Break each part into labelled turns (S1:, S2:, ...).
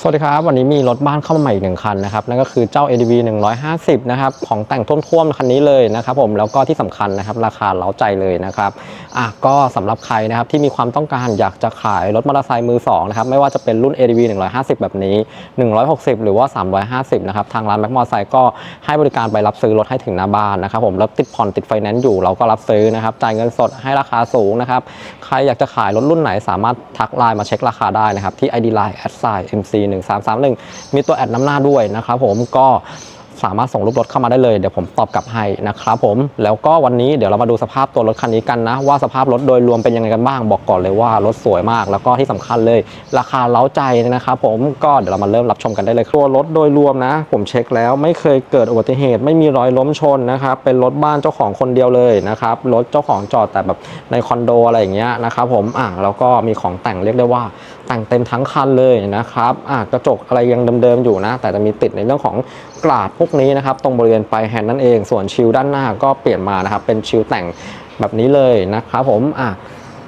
S1: สวัสดีครับ วันนี้มีรถบ้านเข้ามาใหม่อีกหนึ่งคันนะครับนั่นก็คือเจ้า ADV 150 นะครับของแต่งท่วมๆคันนี้เลยนะครับผมแล้วก็ที่สำคัญนะครับราคาเล้าใจเลยนะครับอะก็สำหรับใครนะครับที่มีความต้องการอยากจะขายรถมอเตอร์ไซค์มือสองนะครับไม่ว่าจะเป็นรุ่น ADV 150 แบบนี้ 160 หรือว่า 350 นะครับทางร้านแม็กมอเตอร์ไซค์ก็ให้บริการไปรับซื้อรถให้ถึงหน้าบ้านนะครับผมแล้วติดผ่อนติดไฟแนนซ์อยู่เราก็รับซื้อนะครับจ่ายเงินสดให้ราคาสูงนะครับ ใครอยากจะขายรถรุ่นไหนสามารถทักไลน์มาเช็คราคาได้นะครับ ที่ ID Line at sign MC 1331มีตัวแอดน้ำหน้าด้วยนะครับผมก็ สามารถส่งรูปรถเข้ามาได้เลยเดี๋ยวผมตอบกลับให้นะครับผมแล้วก็วันนี้เดี๋ยวเรามาดูสภาพตัวรถคันนี้กันนะ ว่าสภาพรถโดยรวมเป็นยังไงกันบ้างบอกก่อนเลยว่ารถสวยมาก แล้วก็ที่สำคัญเลย ราคาเล้าใจนะครับผมก็เดี๋ยวเรามาเริ่มรับชมกันได้เลยตัวรถโดยรวมนะ ผมเช็คแล้วไม่เคยเกิดอุบัติเหตุไม่มีรอยล้มชนนะครับเป็นรถบ้านเจ้าของคนเดียวเลยนะครับรถเจ้าของจอดแต่แบบในคอนโดอะไรอย่างเงี้ยนะครับผมอะแล้วก็มีของแต่งเรียกได้ว่า แต่งเต็มทั้งคันเลยนะครับกระจกอะไรยังเดิมๆอยู่นะ แต่จะมีติดในเรื่องของกลาดพวกนี้นะครับ ตรงบริเวณปลายแฮนด์นั่นเอง ส่วนชิลด้านหน้าก็เปลี่ยนมานะครับ เป็นชิลแต่งแบบนี้เลยนะครับผมอะ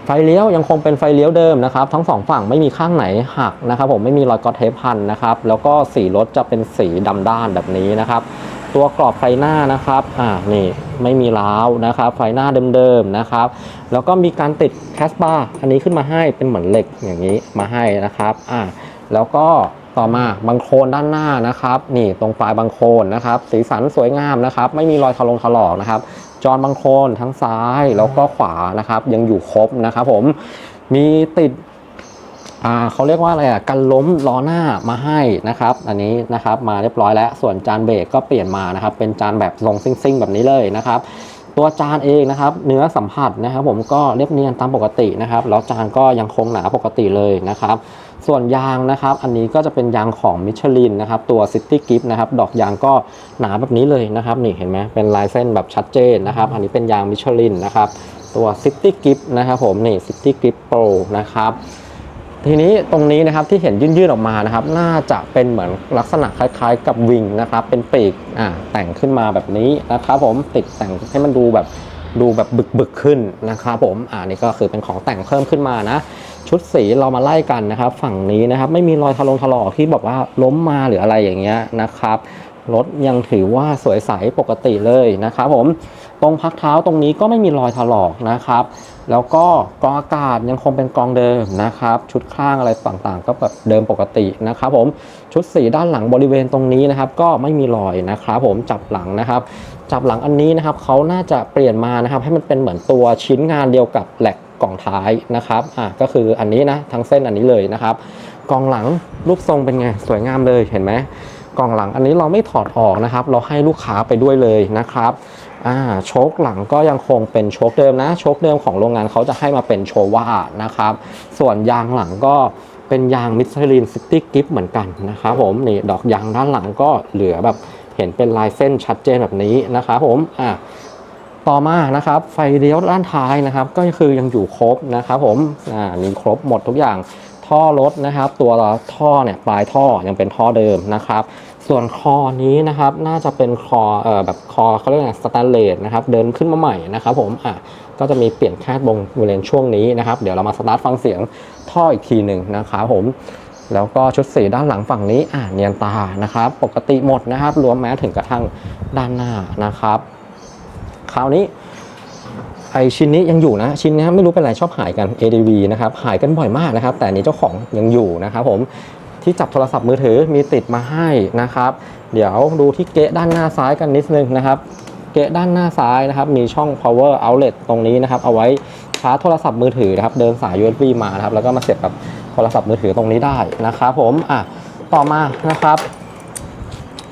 S1: ไฟเลี้ยวยังคงเป็นไฟเลี้ยวเดิมนะครับ ทั้งสองฝั่งไม่มีข้างไหนหักนะครับ ผมไม่มีรอยกอตเทปพันนะครับ แล้วก็สีรถจะเป็นสีดำด้านแบบนี้นะครับ ตัวกรอบไฟหน้านะครับอ่านี่ไม่มีร้าวนะครับไฟหน้าเดิมๆนะครับ แล้วก็มีการติดแคสบาร์อันนี้ขึ้นมาให้เป็นเหมือนเหล็กอย่างนี้มาให้นะครับอ่าแล้วก็ต่อมาบังโคลนด้านหน้านะครับ นี่ตรงปลายบังโคลนนะครับ สีสันสวยงามนะครับ ไม่มีรอยถลงถลอกนะครับ จอนบังโคลนทั้งซ้ายแล้วก็ขวานะครับ ยังอยู่ครบนะครับผมมีติด เขาเรียกว่าอะไรอะกันล้มล้อหน้ามาให้นะครับ อันนี้นะครับมาเรียบร้อยแล้ว ส่วนจานเบรกก็เปลี่ยนมานะครับ เป็นจานแบบทรงซิ่งๆแบบนี้เลยนะครับตัวจานเองนะครับเนื้อสัมผัสนะครับ ผมก็เรียบเนียนตามปกตินะครับแล้วจานก็ยังคงหนาปกติเลยนะครับ ส่วนยางนะครับ อันนี้ก็จะเป็นยางของมิชลินนะครับตัว City Grip นะครับดอกยางก็หนาแบบนี้เลยนะครับนี่เห็นไหมเป็นลายเส้นแบบชัดเจนนะครับ อันนี้เป็นยางมิชลินนะครับตัว City Grip นะครับผมนี่ City Grip Pro นะครับ ทีนี้ตรงนี้นะครับที่เห็นยื่นๆออกมานะครับ น่าจะเป็นเหมือนลักษณะคล้ายๆ กับวิงนะครับ เป็นปีกอ่าแต่งขึ้นมาแบบนี้นะครับ ผมติดแต่งให้มันดูแบบดูแบบบึกๆขึ้นนะครับ ผมอ่านี่ก็คือเป็นของแต่งเพิ่มขึ้นมานะ ชุดสีเรามาไล่กันนะครับ ฝั่งนี้นะครับ ไม่มีรอยทะลงถลอกที่บอกว่าล้มมาหรืออะไรอย่างเงี้ยนะครับรถยังถือว่าสวยใสปกติเลยนะครับผม ตรงพักเท้าตรงนี้ก็ไม่มีรอยถลอกนะครับ แล้วก็กรองอากาศยังคงเป็นกรองเดิมนะครับ ชุดข้างอะไรต่างๆ ก็แบบเดิมปกตินะครับผมชุดสีด้านหลังบริเวณตรงนี้นะครับ ก็ไม่มีรอยนะครับ ผมจับหลังนะครับ จับหลังอันนี้นะครับเขาน่าจะเปลี่ยนมานะครับ ให้มันเป็นเหมือนตัวชิ้นงานเดียวกับแหลกกล่องท้ายนะครับอะก็คืออันนี้นะทั้งเส้นอันนี้เลยนะครับกล่องหลังรูปทรงเป็นไงสวยงามเลยเห็นไหมกล่องหลังอันนี้เราไม่ถอดออกนะครับ เราให้ลูกค้าไปด้วยเลยนะครับ อ่าโชคหลังก็ยังคงเป็นโชคเดิมนะ โชคเดิมของโรงงานเขาจะให้มาเป็นโชว่านะครับ ส่วนยางหลังก็เป็นยางมิชลินซิตี้กิฟเหมือนกันนะครับผมนี่ดอกยางด้านหลังก็เหลือแบบเห็นเป็นลายเส้นชัดเจนแบบนี้นะครับผมอ่าต่อมานะครับไฟเลี้ยวด้านท้ายนะครับ ก็คือยังอยู่ครบนะครับผมอ่ามีครบหมดทุกอย่างท่อรถนะครับ ตัวท่อเนี่ยปลายท่อยังเป็นท่อเดิมนะครับ ส่วนคอนี้นะครับน่าจะเป็นคอเอ่อแบบคอเขาเรียกไงสแตนเลสนะครับเดินขึ้นมาใหม่นะครับผมอะก็จะมีเปลี่ยนแค่วงบริเวณช่วงนี้นะครับ เดี๋ยวเรามาสตาร์ทฟังเสียงท่ออีกทีหนึ่งนะครับผมแล้วก็ชุดสีด้านหลังฝั่งนี้อะเนียนตานะครับ ปกติหมดนะครับ รวมแม้ถึงกระทั่งด้านหน้านะครับ คราวนี้ไอชิ้นนี้ยังอยู่นะ ชิ้นนี้ไม่รู้เป็นไรชอบหายกัน ADV นะครับหายกันบ่อยมากนะครับ แต่นนี้เจ้าของยังอยู่นะครับผม ที่จับโทรศัพท์มือถือมีติดมาให้นะครับ เดี๋ยวดูที่เกะด้านหน้าซ้ายกันนิดนึงนะครับ เกะด้านหน้าซ้ายนะครับ มีช่อง power outlet ตรงนี้นะครับเอาไว้ชาร์จโทรศัพท์มือถือนะครับ เดินสาย USB มานะครับ แล้วก็มาเสียบกับโทรศัพท์มือถือตรงนี้ได้นะครับผมอะต่อมานะครับ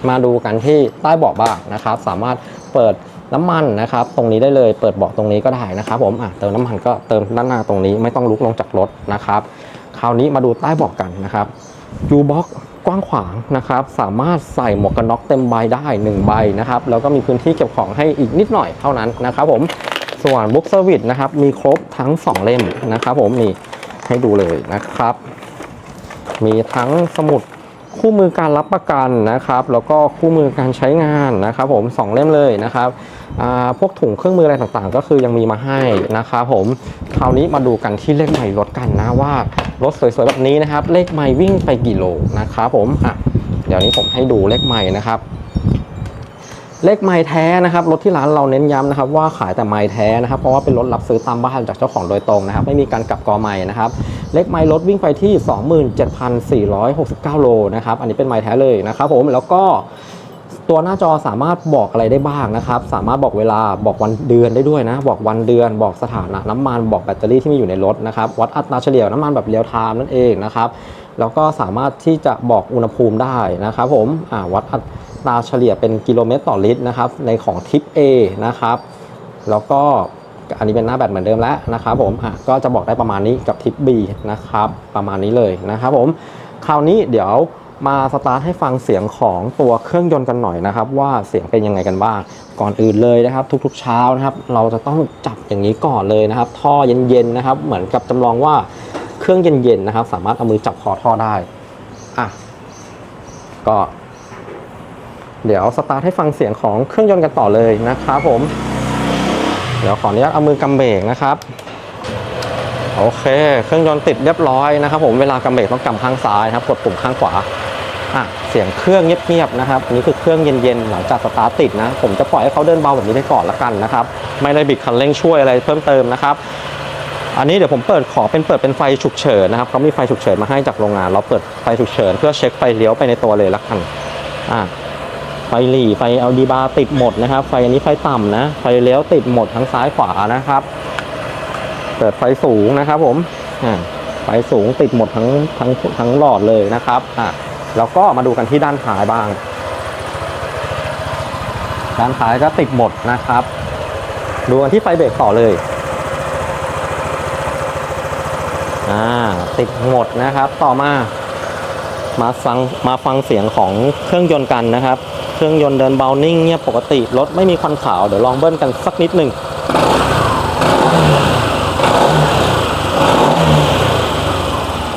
S1: มาดูกันที่ใต้เบาะบ้างนะครับ สามารถเปิดน้ำมันนะครับ ตรงนี้ได้เลยเปิดเบาะตรงนี้ก็ได้นะครับผมอะเติมน้ำมันก็เติมด้านหน้าตรงนี้ไม่ต้องลุกลงจากรถนะครับ คราวนี้มาดูใต้เบาะกันนะครับ ยูบ็อกกว้างขวางนะครับ สามารถใส่หมวกกันน็อกเต็มใบได้ 1 ใบนะครับ แล้วก็มีพื้นที่เก็บของให้อีกนิดหน่อยเท่านั้นนะครับผมส่วนบุ๊กเซอร์วิสนะครับ มีครบทั้ง 2 เล่มนะครับผมนี่ให้ดูเลยนะครับ มีทั้งสมุด คู่มือการรับประกันนะครับ แล้วก็คู่มือการใช้งานนะครับ ผมสองเล่มเลยนะครับอาพวกถุงเครื่องมืออะไรต่างๆ ก็คือยังมีมาให้นะครับผมคราวนี้มาดูกันที่เลขใหม่รถกันนะว่ารถสวยๆแบบนี้นะครับ เลขใหม่วิ่งไปกี่โลนะครับผมอะเดี๋ยวนี้ผมให้ดูเลขใหม่นะครับเลขไม้แท้นะครับรถที่ร้านเราเน้นย้ำนะครับว่าขายแต่ไม้แท้นะครับเพราะว่าเป็นรถรับซื้อตามบ้านจากเจ้าของโดยตรงนะครับ ไม่มีการกลับกอไม้นะครับ เลขไม้รถวิ่งไปที่ 27,469 โลนะครับ อันนี้เป็นไม้แท้เลยนะครับผมแล้วก็ตัวหน้าจอสามารถบอกอะไรได้บ้างนะครับ สามารถบอกเวลาบอกวันเดือนได้ด้วยนะ บอกวันเดือน บอกสถานะน้ำมัน บอกแบตเตอรี่ที่มีอยู่ในรถนะครับ วัดอัตราเฉลี่ยน้ำมันแบบเรียลไทม์นั่นเองนะครับ แล้วก็สามารถที่จะบอกอุณหภูมิได้นะครับ ผมวัดอัตราเฉลี่ยเป็นกิโลเมตรต่อลิตรนะครับ ในของทิป A นะครับ แล้วก็ อันนี้เป็นหน้าแบตเหมือนเดิมแล้วนะครับผมอะก็จะบอกได้ประมาณนี้กับทิป B นะครับประมาณนี้เลยนะครับผมคราวนี้เดี๋ยวมาสตาร์ทให้ฟังเสียงของตัวเครื่องยนต์กันหน่อยนะครับ ว่าเสียงเป็นยังไงกันบ้าง ก่อนอื่นเลยนะครับ ทุกๆเช้านะครับ เราจะต้องจับอย่างนี้ก่อนเลยนะครับ ท่อเย็นๆนะครับ เหมือนกับจำลองว่าเครื่องเย็นๆนะครับ สามารถเอามือจับคอท่อได้อะก็ เดี๋ยวสตาร์ทให้ฟังเสียงของเครื่องยนต์กันต่อเลยนะครับผม เดี๋ยวขออนุญาตเอามือกำเบรกนะครับ โอเค เครื่องยนต์ติดเรียบร้อยนะครับ ผมเวลากำเบรกต้องกำข้างซ้ายนะครับกดปุ่มข้างขวาอะเสียงเครื่องเงียบๆนะครับนี่คือเครื่องเย็นๆหลังจากสตาร์ทติดนะ ผมจะปล่อยให้เขาเดินเบาแบบนี้ไปก่อนละกันนะครับ ไม่ได้บิดคันเร่งช่วยอะไรเพิ่มเติมนะครับ อันนี้เดี๋ยวผมเปิดขอเป็นเปิดเป็นไฟฉุกเฉินนะครับเขามีไฟฉุกเฉินมาให้จากโรงงาน เราเปิดไฟฉุกเฉินเพื่อเช็คไฟเลี้ยวไปในตัวเลยละกันอ่า ไฟหลีไฟ LD bar ติดหมดนะครับ ไฟอันนี้ไฟต่ำนะ ไฟเลี้ยวติดหมดทั้งซ้ายขวานะครับ เปิดไฟสูงนะครับผมไฟสูงติดหมดทั้งทั้งทั้งหลอดเลยนะครับอ่าแล้วก็มาดูกันที่ด้านท้ายบ้าง ด้านท้ายก็ติดหมดนะครับ ดูกันที่ไฟเบรกต่อเลยอ่าติดหมดนะครับ ต่อมา มาฟังมาฟังเสียงของเครื่องยนต์กันนะครับ เครื่องยนต์เดินเบานิ่งเงียบปกติ รถไม่มีควันขาว เดี๋ยวลองเบิ้ลกันสักนิดหนึ่ง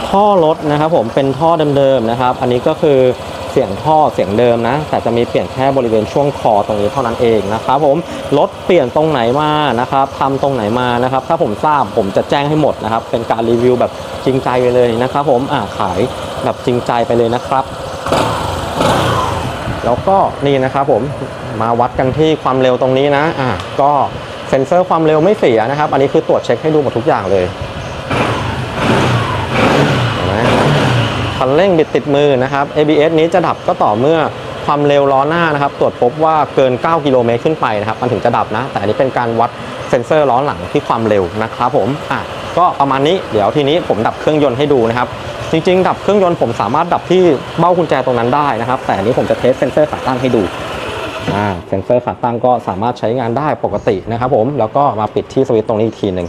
S1: ท่อรถนะครับผมเป็นท่อเดิมๆนะครับ อันนี้ก็คือเสียงท่อเสียงเดิมนะ แต่จะมีเปลี่ยนแค่บริเวณช่วงคอตรงนี้เท่านั้นเองนะครับผมรถเปลี่ยนตรงไหนมานะครับทำตรงไหนมานะครับ ถ้าผมทราบผมจะแจ้งให้หมดนะครับ เป็นการรีวิวแบบจริงใจไปเลยนะครับ ผมอ่าขายแบบจริงใจไปเลยนะครับ แล้วก็นี่นะครับผมมาวัดกันที่ความเร็วตรงนี้นะอะก็เซ็นเซอร์ความเร็วไม่เสียนะครับ อันนี้คือตรวจเช็คให้ดูหมดทุกอย่างเลยเห็นไหมคันเร่งบิดติดมือนะครับ ABS นี้จะดับก็ต่อเมื่อ ความเร็วล้อหน้านะครับ ตรวจพบว่าเกิน 9 กิโลเมตรขึ้นไปนะครับ มันถึงจะดับนะ แต่อันนี้เป็นการวัดเซ็นเซอร์ล้อหลังที่ความเร็วนะครับผมอะก็ประมาณนี้เดี๋ยวทีนี้ผมดับเครื่องยนต์ให้ดูนะครับ จริง ๆ ดับเครื่องยนต์ผมสามารถดับที่เบ้ากุญแจตรงนั้นได้นะครับ แต่อันนี้ผมจะเทสเซ็นเซอร์ขาตั้งให้ดูอ่าเซ็นเซอร์ขาตั้งก็สามารถใช้งานได้ปกตินะครับผมแล้วก็มาปิดที่สวิตช์ตรงนี้อีกทีหนึ่ง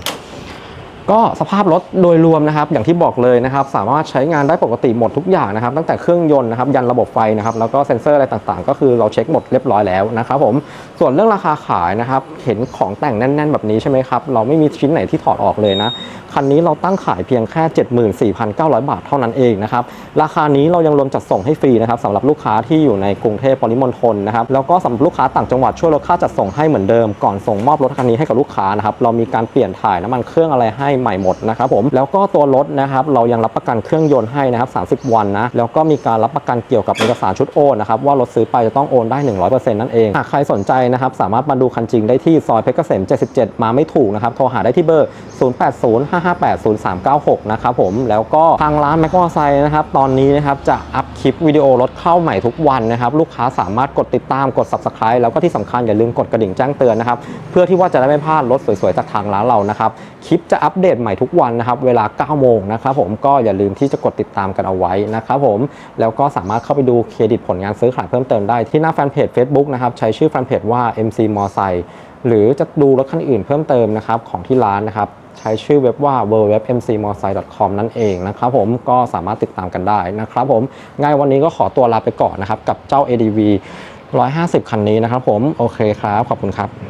S1: ก็สภาพรถโดยรวมนะครับ อย่างที่บอกเลยนะครับ สามารถใช้งานได้ปกติหมดทุกอย่างนะครับ ตั้งแต่เครื่องยนต์นะครับ ยันระบบไฟนะครับ แล้วก็เซ็นเซอร์อะไรต่างๆ ก็คือเราเช็คหมดเรียบร้อยแล้วนะครับผม ส่วนเรื่องราคาขายนะครับ เห็นของแต่งแน่น ๆ แบบนี้ใช่ไหมครับ เราไม่มีชิ้นไหนที่ถอดออกเลยนะ คันนี้เราตั้งขายเพียงแค่ 74,900 บาทเท่านั้นเองนะครับ ราคานี้เรายังรวมจัดส่งให้ฟรีนะครับสำหรับลูกค้าที่อยู่ในกรุงเทพปริมณฑลนะครับ แล้วก็สำหรับลูกค้าต่างจังหวัดช่วยลดค่าจัดส่งให้เหมือนเดิม ก่อนส่งมอบรถคันนี้ให้กับลูกค้านะครับ เรามีการเปลี่ยนถ่ายน้ำมันเครื่องอะไรให้ใหม่หมดนะครับผมแล้วก็ตัวรถนะครับเรายังรับประกันเครื่องยนต์ให้นะครับ 30 วันนะแล้วก็มีการรับประกันเกี่ยวกับเอกสารชุดโอนนะครับว่ารถซื้อไปจะต้องโอนได้ 100%นั่นเองหากใครสนใจนะครับสามารถมาดูคันจริงได้ที่ซอยเพชรเกษม 77 มาไม่ถูกนะครับโทรหาได้ที่เบอร์ 0805580396 นะครับผมแล้วก็ทางร้านแมกวอไซนะครับตอนนี้นะครับจะอัพคลิปวิดีโอรถเข้าใหม่ทุกวันนะครับลูกค้าสามารถกดติดตามกด subscribe แล้วก็ที่สำคัญอย่าลืมกดกระดิ่งแจ้งเตือนนะครับเพื่อที่ว่าจะได้ไม่พลาดรถสวยๆจากทางร้านเรานะครับคลิปจะอัปเดตใหม่ทุกวันนะครับ เวลา 9 โมงนะครับผมก็อย่าลืมที่จะกดติดตามกันเอาไว้นะครับผมแล้วก็สามารถเข้าไปดูเครดิตผลงานซื้อขายเพิ่มเติมได้ที่หน้าแฟนเพจ Facebook นะครับใช้ชื่อแฟนเพจว่า MC m o r s i หรือจะดูรถคันอื่นเพิ่มเติมนะครับของที่ร้านนะครับใช้ชื่อเว็บว่า www.mcmorsai.com นั่นเองนะครับผมก็สามารถติดตามกันได้นะครับผมง่ายวันนี้ก็ขอตัวลาไปก่อนนะครับกับเจ้า ADV 150 คันนี้นะครับผม โอเคครับ ขอบคุณครับ